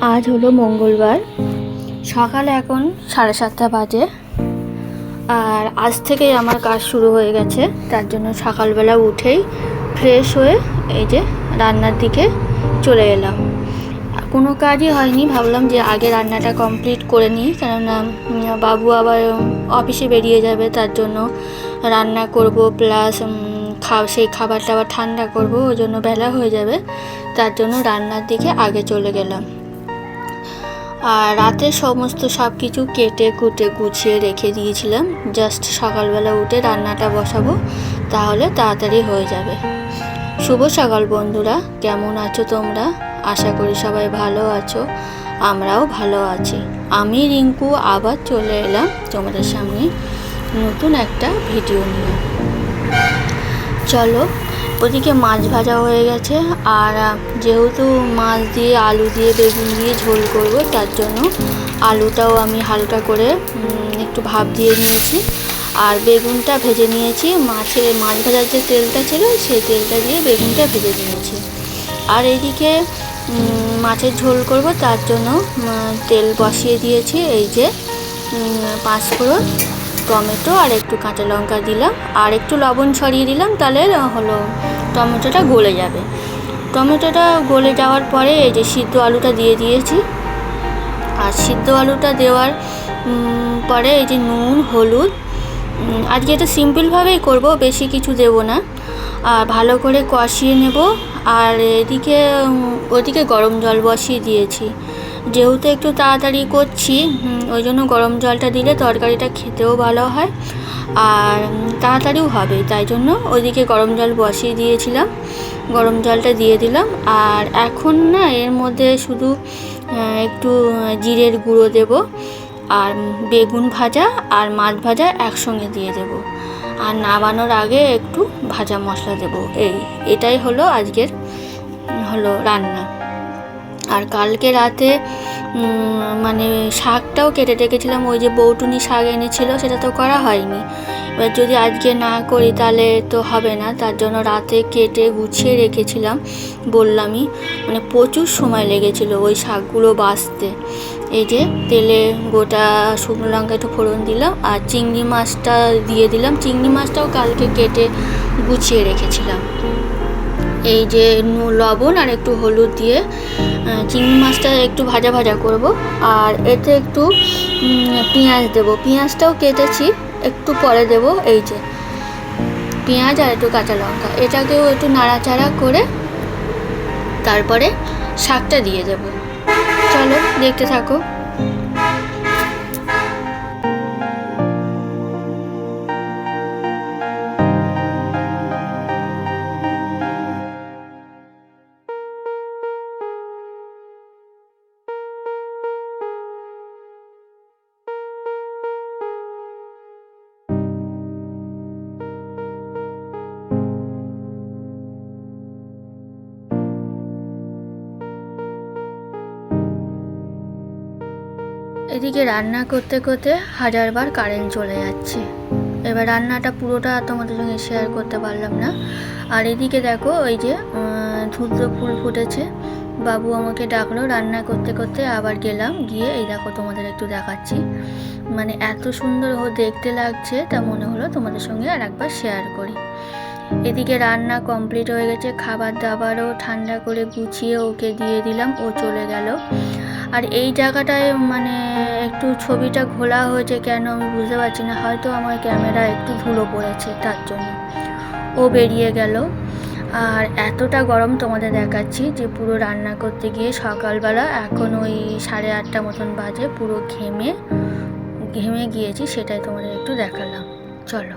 আজ হলো মঙ্গলবার। সকাল এখন সাড়ে সাতটা বাজে। আর আজ থেকেই আমার কাজ শুরু হয়ে গেছে। তার জন্য সকালবেলা উঠেই ফ্রেশ হয়ে এই যে রান্নার দিকে চলে এলাম। কোনো কাজই হয়নি। ভাবলাম যে আগে রান্নাটা কমপ্লিট করে নিই। কেননা বাবু আবার অফিসে বেরিয়ে যাবে। তার জন্য রান্না করব প্লাস খা সেই খাবারটা আবার ঠান্ডা করব। ওই জন্য বেলা হয়ে যাবে। তার জন্য রান্নার দিকে আগে চলে গেলাম। আর রাতে সমস্ত সব কিছু কেটে কুটে গুছিয়ে রেখে দিয়েছিলাম। জাস্ট সকালবেলা উঠে রান্নাটা বসাবো, তাহলে তাড়াতাড়ি হয়ে যাবে। শুভ সকাল বন্ধুরা, কেমন আছো তোমরা? আশা করি সবাই ভালো আছো, আমরাও ভালো আছি। আমি রিঙ্কু, আবার চলে এলাম তোমাদের সামনে নতুন একটা ভিডিও নিয়ে। চলো ওদিকে মাছ ভাজা হয়ে গেছে। আর যেহেতু মাছ দিয়ে আলু দিয়ে বেগুন দিয়ে ঝোল করব তার জন্য আলুটাও আমি হালকা করে একটু ভাপ দিয়ে নিয়েছি। আর বেগুনটা ভেজে নিয়েছি। মাছে মাছ ভাজার যে তেলটা ছিল সেই তেলটা দিয়ে বেগুনটা ভেজে নিয়েছি। আর এইদিকে মাছের ঝোল করব তার জন্য তেল বসিয়ে দিয়েছি। এই যে উম, পাঁচফোড়ন টমেটো আর একটু কাঁচা লঙ্কা দিলাম আর একটু লবণ ছড়িয়ে দিলাম, তাহলে হলো টমেটোটা গলে যাবে। টমেটোটা গলে যাওয়ার পরে এই যে সিদ্ধ আলুটা দিয়ে দিয়েছি। আর সিদ্ধ আলুটা দেওয়ার পরে এই যে নুন, হলুদ আজকে এটা সিম্পলভাবেই করব, বেশি কিছু দেব না। আর ভালো করে কষিয়ে নেব। আর এদিকে ওদিকে গরম জল বসিয়ে দিয়েছি। যেহেতু একটু তাড়াতাড়ি করছি ওই জন্য গরম জলটা দিলে তরকারিটা খেতেও ভালো হয় আর তাড়াতাড়িও হবে, তাই জন্য ওইদিকে গরম জল বসিয়ে দিয়েছিলাম, গরম জলটা দিয়ে দিলাম আর এখন না এর মধ্যে শুধু একটু জিরের গুঁড়ো দেব আর বেগুন ভাজা আর মাছ ভাজা একসঙ্গে দিয়ে দেব আর নামানোর আগে একটু ভাজা মশলা দেব, এই, এটাই হলো আজকের, হলো রান্না। আর কালকে রাতে মানে শাকটাও কেটে রেখেছিলাম, ওই যে বৌটুনি শাক এনেছিল, সেটা তো করা হয়নি। এবার যদি আজকে না করি তাহলে তো হবে না, তার জন্য রাতে কেটে গুছিয়ে রেখেছিলাম, বললামই। মানে প্রচুর সময় লেগেছিল ওই শাকগুলো বাঁচতে। এই যে তেলে গোটা শুকনো লঙ্কা একটু ফোড়ন দিলাম, আর চিংড়ি মাছটা দিয়ে দিলাম। চিংড়ি মাছটাও কালকে কেটে গুছিয়ে রেখেছিলাম। এই যে লবণ আর একটু হলুদ দিয়ে চিংড়ি মাছটা একটু ভাজা ভাজা করব। আর এতে একটু পেঁয়াজ দেব। পেঁয়াজটাও কেটেছি, একটু পরে দেব এই যে পেঁয়াজ আর একটু কাঁচা লঙ্কা। এটাকেও একটু নাড়াচাড়া করে তারপরে শাকটা দিয়ে দেব। চলো দেখতে থাকো। এদিকে রান্না করতে করতে হাজারবার কারেন্ট চলে যাচ্ছে। এবার রান্নাটা পুরোটা তোমাদের সঙ্গে শেয়ার করতে পারলাম না। আর এদিকে দেখো ওই যে ধূর্ত ফুল ফুটেছে। বাবু আমাকে ডাকলো, রান্না করতে করতে আবার গেলাম, গিয়ে এই দেখো তোমাদের একটু দেখাচ্ছি। মানে এত সুন্দর ও দেখতে লাগছে, তা মনে হলো তোমাদের সঙ্গে আর একবার শেয়ার করি। এদিকে রান্না কমপ্লিট হয়ে গেছে খাবার দাবারও ঠান্ডা করে গুছিয়ে ওকে দিয়ে দিলাম, ও চলে গেল। আর এই জায়গাটায় মানে একটু ছবিটা ঘোলা হয়েছে কেন আমি বুঝতে পারছি না। হয়তো আমার ক্যামেরা একটু ধুলো পড়েছে তার জন্য। ও বেরিয়ে গেল। আর এতটা গরম তোমাদের দেখাচ্ছি যে পুরো রান্না করতে গিয়ে সকালবেলা এখন ওই সাড়ে আটটা মতন বাজে, পুরো ঘেমে ঘেমে গিয়েছি সেটাই তোমাদের একটু দেখালাম। চলো।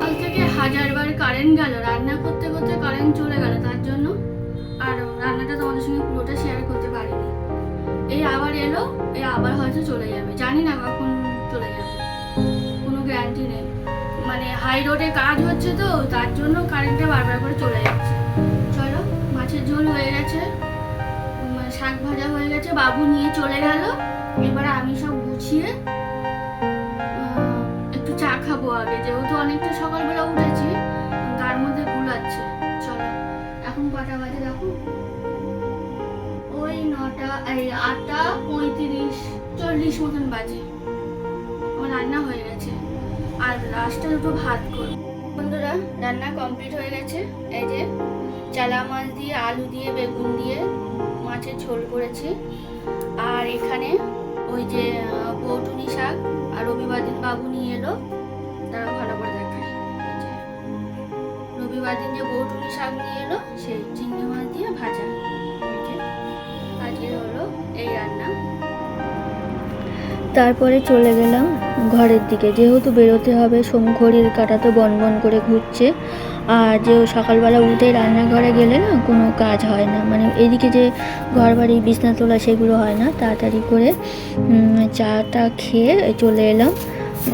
কাল থেকে হাজারবার কারেন্ট গেল, রান্না করতে করতে কারেন্ট চলে গেল, তার জন্য আর রান্নাটা তোমাদের সঙ্গে পুরোটা শেয়ার করতে পারিনি। এই আবার এলো, এই আবার হয়তো চলে যাবে। জানি না কখন চলে যাবে। কোনো গ্যারান্টি নেই। মানে হাই রোডে কাজ হচ্ছে তো, তার জন্য কারেন্টটা বারবার করে চলে যাচ্ছে। চলো, মাছের ঝোল হয়ে গেছে। শাক ভাজা হয়ে গেছে। বাবু নিয়ে চলে গেল। এবার আমি সব গুছিয়ে একটু চা খাব আগে। যেহেতু অনেকটা সকালবেলা উঠেছি, তার মধ্যে গুলাচ্ছে। চলো। এখন কটা বাজে দেখো? ওই নটা, এই আটটা পঁয়ত্রিশ, চল্লিশ মতন বাজে। আমার রান্না হয়ে গেছে। আর লাস্টে দুটো ভাত করব। বন্ধুরা, রান্না কমপ্লিট হয়ে গেছে। এই যে চালা মাছ দিয়ে, আলু দিয়ে, বেগুন দিয়ে মাছের ঝোল করেছি। আর এখানে ওই যে বৌটুনি শাক আর রবিবার দিন বাবু নিয়ে এলো। তারা ভালো করে রবিবার যে বৌটুনি শাক নিয়ে এলো, সেই চিংড়ি মাছ দিয়ে ভাজা। আজকে হলো এই রান্না। তারপরে চলে গেলাম ঘরের দিকে। যেহেতু বেরোতে হবে সোম ঘড়ির কাটা তো বন বন করে ঘুরছে। আর যে সকালবেলা উঠে রান্নাঘরে গেলে না, কোনো কাজ হয় না। মানে এদিকে যে ঘর বাড়ি বিছনা তোলা সেগুলো হয় না। তাড়াতাড়ি করে চাটা খেয়ে চলে এলাম।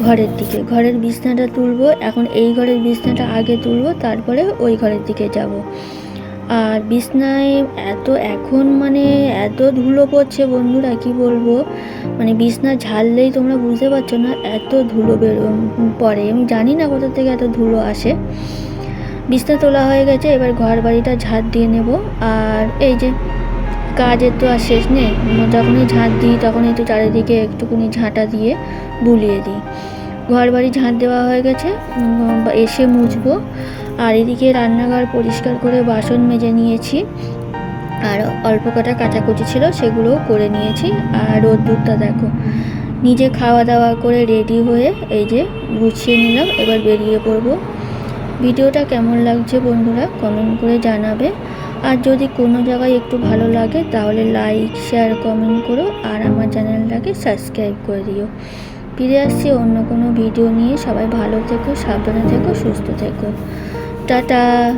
ঘরের দিকে। ঘরের বিছনাটা তুলব, এখন এই ঘরের বিছনাটা আগে তুলব, তারপরে ওই ঘরের দিকে যাব। আর বিছনায় এত, এখন মানে এত ধুলো পড়ছে বন্ধুরা, কি বলব? মানে বিছনা ঝাড়লেই তোমরা বুঝতে পারছ না, এত ধুলো বেরো পড়ে। আমি জানি না কোথা থেকে এত ধুলো আসে। বিছনা তোলা হয়ে গেছে, এবার ঘর বাড়িটা ঝাড় দিয়ে নেব। আর এই যে কাজের তো আর শেষ নেই। যখনই ঝাঁট দিই, তখনই তো চারিদিকে একটুকুনি ঝাঁটা দিয়ে বুলিয়ে দিই। ঘর বাড়ি ঝাঁট দেওয়া হয়ে গেছে এসে মুছবো। আর এদিকে রান্নাঘর পরিষ্কার করে বাসন মেজে নিয়েছি। আর অল্প কটা কাচাকুচি ছিল, সেগুলোও করে নিয়েছি। আর রোদ্দুরটা দেখো, নিজে খাওয়া দাওয়া করে রেডি হয়ে এই যে গুছিয়ে নিলাম, এবার বেরিয়ে পড়ব। ভিডিওটা কেমন লাগছে বন্ধুরা, কমেন্ট করে জানাবে। আর যদি কোনো জায়গায় একটু ভালো লাগে, তাহলে লাইক শেয়ার কমেন্ট করো, আর আমার চ্যানেলটাকে সাবস্ক্রাইব করে দিও। ফিরে আসছি অন্য কোনো ভিডিও নিয়ে। সবাই ভালো থেকো, সাবধানে থেকো, সুস্থ থেকো। টাটা!